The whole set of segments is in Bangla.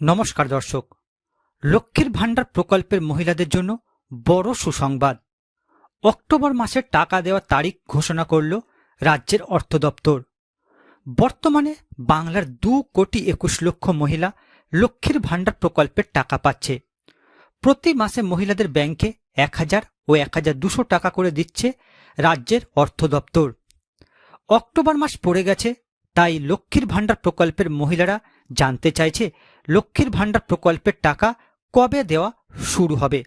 নমস্কার দর্শক। লক্ষ্মীর ভাণ্ডার প্রকল্পের মহিলাদের জন্য বড় সুসংবাদ। অক্টোবর মাসের টাকা দেওয়ার তারিখ ঘোষণা করল রাজ্যের অর্থ দপ্তর। বর্তমানে বাংলার দু কোটি একুশ লক্ষ মহিলা লক্ষ্মীর ভাণ্ডার প্রকল্পের টাকা পাচ্ছে। প্রতি মাসে মহিলাদের ব্যাংকে এক হাজার ও এক হাজার দুশো টাকা করে দিচ্ছে রাজ্যের অর্থ দপ্তর। অক্টোবর মাস পড়ে গেছে তাই লক্ষ্মীর ভাণ্ডার প্রকল্পের মহিলারা জানতে চাইছে লক্ষ্মীর ভাণ্ডার প্রকল্পের টাকা কবে দেওয়া শুরু হবে।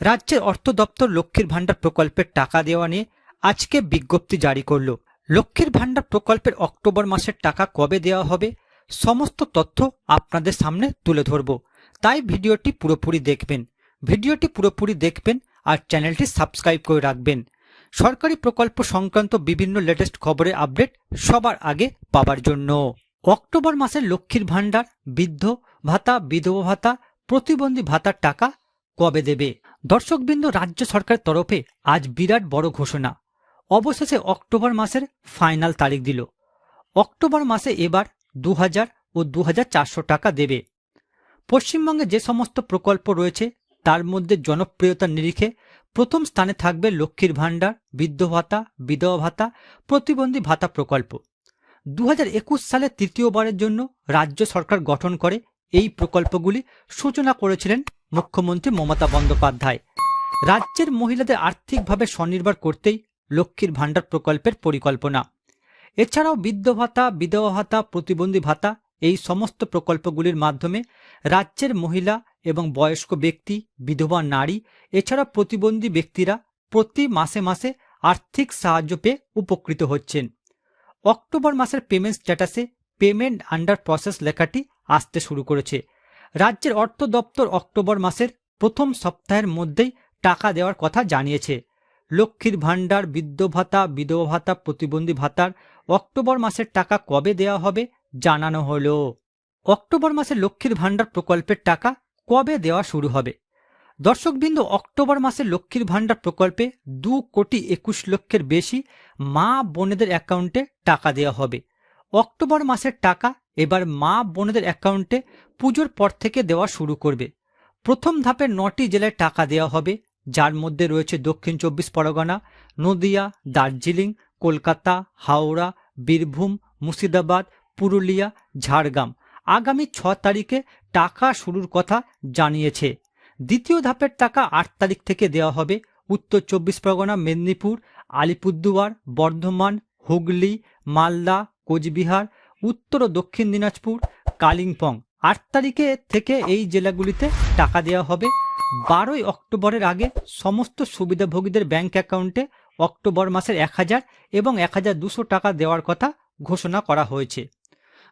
রাজ্যের অর্থ দপ্তর লক্ষ্মীর ভাণ্ডার প্রকল্পের টাকা দেওয়া নিয়ে আজকে বিজ্ঞপ্তি জারি করল। লক্ষ্মীর ভাণ্ডার প্রকল্পের অক্টোবর মাসের টাকা কবে দেওয়া হবে সমস্ত তথ্য আপনাদের সামনে তুলে ধরব। তাই ভিডিওটি পুরোপুরি দেখবেন। ভিডিওটি পুরোপুরি দেখবেন আর চ্যানেলটি সাবস্ক্রাইব করে রাখবেন। সরকারি প্রকল্প সংক্রান্ত বিভিন্ন লেটেস্ট খবরের আপডেট সবার আগে পাওয়ার জন্য। অক্টোবর মাসের লক্ষ্মীর ভাণ্ডার, বৃদ্ধ ভাতা, বিধবা ভাতা, প্রতিবন্ধী ভাতার টাকা কবে দেবে? দর্শকবৃন্দ, রাজ্য সরকারের তরফে আজ বিরাট বড় ঘোষণা। অবশেষে অক্টোবর মাসের ফাইনাল তারিখ দিল। অক্টোবর মাসে এবার দু হাজার ও দু হাজার চারশো টাকা দেবে। পশ্চিমবঙ্গে যে সমস্ত প্রকল্প রয়েছে, তার মধ্যে জনপ্রিয়তার নিরিখে প্রথম স্থানে থাকবে লক্ষ্মীর ভাণ্ডার, বৃদ্ধ ভাতা, বিধবা ভাতা, প্রতিবন্ধী ভাতা প্রকল্প। দু হাজার একুশ সালে তৃতীয়বারের জন্য রাজ্য সরকার গঠন করে এই প্রকল্পগুলি সূচনা করেছিলেন মুখ্যমন্ত্রী মমতা বন্দ্যোপাধ্যায়। রাজ্যের মহিলাদের আর্থিকভাবে স্বনির্ভর করতেই লক্ষ্মীর ভাণ্ডার প্রকল্পের পরিকল্পনা। এছাড়াও বৃদ্ধ ভাতা, বিধবা ভাতা, প্রতিবন্ধী ভাতা এই সমস্ত প্রকল্পগুলির মাধ্যমে রাজ্যের মহিলা এবং বয়স্ক ব্যক্তি, বিধবা নারী, এছাড়া প্রতিবন্ধী ব্যক্তিরা প্রতি মাসে মাসে আর্থিক সাহায্য পেয়ে উপকৃত হচ্ছেন। অক্টোবর মাসের পেমেন্ট স্ট্যাটাসে পেমেন্ট আন্ডার প্রসেস লেখাটি আসতে শুরু করেছে। রাজ্যের অর্থ দপ্তর অক্টোবর মাসের প্রথম সপ্তাহের মধ্যেই টাকা দেওয়ার কথা জানিয়েছে। লক্ষ্মীর ভাণ্ডার বৃদ্ধ ভাতা, বিধবা ভাতা, প্রতিবন্ধী ভাতার অক্টোবর মাসের টাকা কবে দেওয়া হবে জানানো হলো, অক্টোবর মাসে লক্ষ্মীর ভাণ্ডার প্রকল্পের টাকা কবে দেওয়া শুরু হবে? দর্শকবৃন্দ, অক্টোবর মাসে লক্ষ্মীর ভাণ্ডার প্রকল্পে দু কোটি একুশ লক্ষের বেশি মা বোনেদের অ্যাকাউন্টে টাকা দেওয়া হবে। অক্টোবর মাসের টাকা এবার মা বোনেদের অ্যাকাউন্টে পুজোর পর থেকে দেওয়া শুরু করবে। প্রথম ধাপে নটি জেলায় টাকা দেওয়া হবে, যার মধ্যে রয়েছে দক্ষিণ চব্বিশ পরগনা, নদিয়া, দার্জিলিং, কলকাতা, হাওড়া, বীরভূম, মুর্শিদাবাদ পুরুলিয়া, ঝাড়গ্রাম। আগামী ছ তারিখে টাকা শুরুর কথা জানিয়েছে। দ্বিতীয় ধাপের টাকা আট তারিখ থেকে দেওয়া হবে। উত্তর চব্বিশ পরগনা, মেদিনীপুর, আলিপুরদুয়ার, বর্ধমান, হুগলি, মালদা, কোচবিহার, উত্তর ও দক্ষিণ দিনাজপুর, কালিম্পং। আট তারিখে থেকে এই জেলাগুলিতে টাকা দেওয়া হবে। বারোই অক্টোবরের আগে সমস্ত সুবিধাভোগীদের ব্যাংক অ্যাকাউন্টে অক্টোবর মাসের এক হাজার এবং এক হাজার দুশো টাকা দেওয়ার কথা ঘোষণা করা হয়েছে।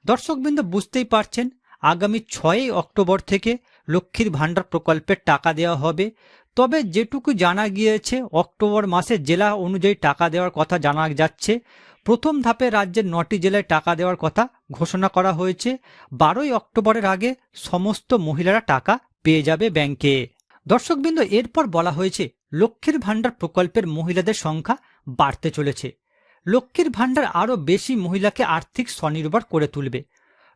দর্শকবৃন্দ বুঝতেই পারছেন, আগামী ছয়ই অক্টোবর থেকে লক্ষ্মীর ভাণ্ডার প্রকল্পের টাকা দেওয়া হবে। তবে যেটুকু জানা গিয়েছে, অক্টোবর মাসে জেলা অনুযায়ী টাকা দেওয়ার কথা জানা যাচ্ছে। প্রথম ধাপে রাজ্যের নটি জেলায় টাকা দেওয়ার কথা ঘোষণা করা হয়েছে। বারোই অক্টোবরের আগে সমস্ত মহিলারা টাকা পেয়ে যাবে ব্যাংকে। দর্শকবৃন্দ, এরপর বলা হয়েছে, লক্ষ্মীর ভাণ্ডার প্রকল্পের মহিলাদের সংখ্যা বাড়তে চলেছে। লক্ষ্মীর ভাণ্ডার আরও বেশি মহিলাকে আর্থিক স্বনির্ভর করে তুলবে।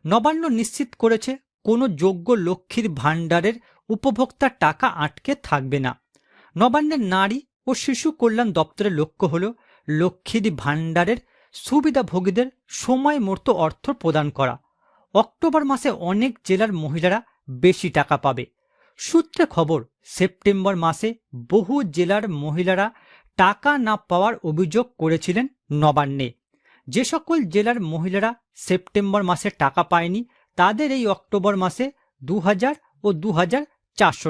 নবান্ন নিশ্চিত করেছে, কোনো যোগ্য লক্ষ্মীর ভাণ্ডারের উপভোক্তার টাকা আটকে থাকবে না। নবান্নের নারী ও শিশু কল্যাণ দপ্তরের লক্ষ্য হল, লক্ষ্মীর ভাণ্ডারের সুবিধাভোগীদের সময় মতো অর্থ প্রদান করা। অক্টোবর মাসে অনেক জেলার মহিলারা বেশি টাকা পাবে। সূত্রে খবর, সেপ্টেম্বর মাসে বহু জেলার মহিলারা টাকা না পাওয়ার অভিযোগ করেছিলেন নবান্নে। যে সকল জেলার মহিলারা সেপ্টেম্বর মাসে টাকা পায়নি, তাদের এই অক্টোবর মাসে দু হাজার ও দু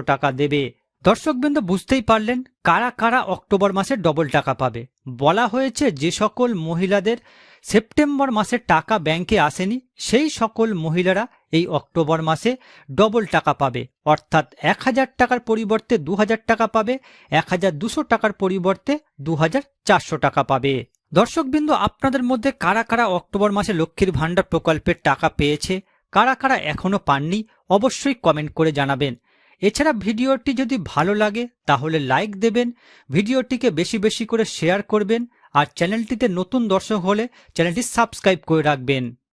টাকা দেবে। দর্শকবৃন্দ বুঝতেই পারলেন কারা কারা অক্টোবর মাসে ডবল টাকা পাবে। বলা হয়েছে যে সকল মহিলাদের সেপ্টেম্বর মাসে টাকা ব্যাংকে আসেনি, সেই সকল মহিলারা এই অক্টোবর মাসে ডবল টাকা পাবে। অর্থাৎ এক হাজার টাকার পরিবর্তে দু হাজার টাকা পাবে, এক হাজার দুশো টাকার পরিবর্তে দু হাজার চারশো টাকা পাবে। দর্শকবৃন্দ, আপনাদের মধ্যে কারা কারা অক্টোবর মাসে লক্ষ্মীর ভাণ্ডার প্রকল্পের টাকা পেয়েছে, কারা কারা এখনও পাননি, অবশ্যই কমেন্ট করে জানাবেন। এছাড়া ভিডিওটি যদি ভালো লাগে, তাহলে লাইক দেবেন, ভিডিওটিকে বেশি বেশি করে শেয়ার করবেন আর চ্যানেলটিতে নতুন দর্শক হলে চ্যানেলটি সাবস্ক্রাইব করে রাখবেন।